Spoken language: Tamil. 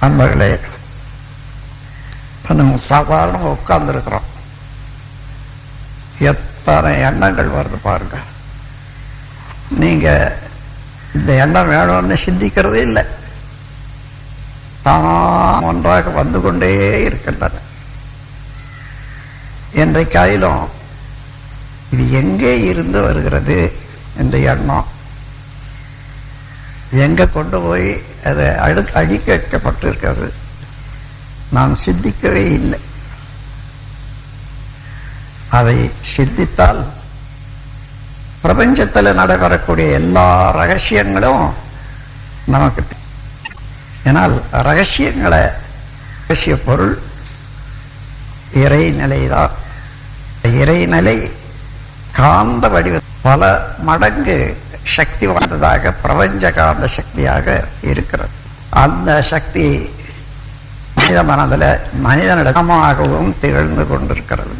நண்பர்களே இப்போ நம்ம சாதாரணமாக உட்கார்ந்துருக்குறோம். எத்தனை எண்ணங்கள் வருது பாருங்க. நீங்கள் இந்த எண்ணம் வேணும்னு சிந்திக்கிறதே இல்லை. தானா ஒன்றாக வந்து கொண்டே இருக்கின்றன. என்றைக்காயிலும் இது எங்கே இருந்து வருகிறது இந்த எண்ணம் எங்க கொண்டு போய் அதை அடு அடிக்க வைக்கப்பட்டிருக்கிறது நாம் சிந்திக்கவே இல்லை. அதை சிந்தித்தால் பிரபஞ்சத்தில் நடைபெறக்கூடிய எல்லா ரகசியங்களும் நமக்கு ஏனால் ரகசியங்களை ரகசிய பொருள் இறைநிலை தான் இறைநிலை காந்த வடிவ பல மடங்கு சக்தி வாய்ந்ததாக பிரபஞ்ச காந்த சக்தியாக இருக்கிறது அந்த சக்தி மனித மனதில் மனிதனிடமாகவும் திகழ்ந்து கொண்டிருக்கிறது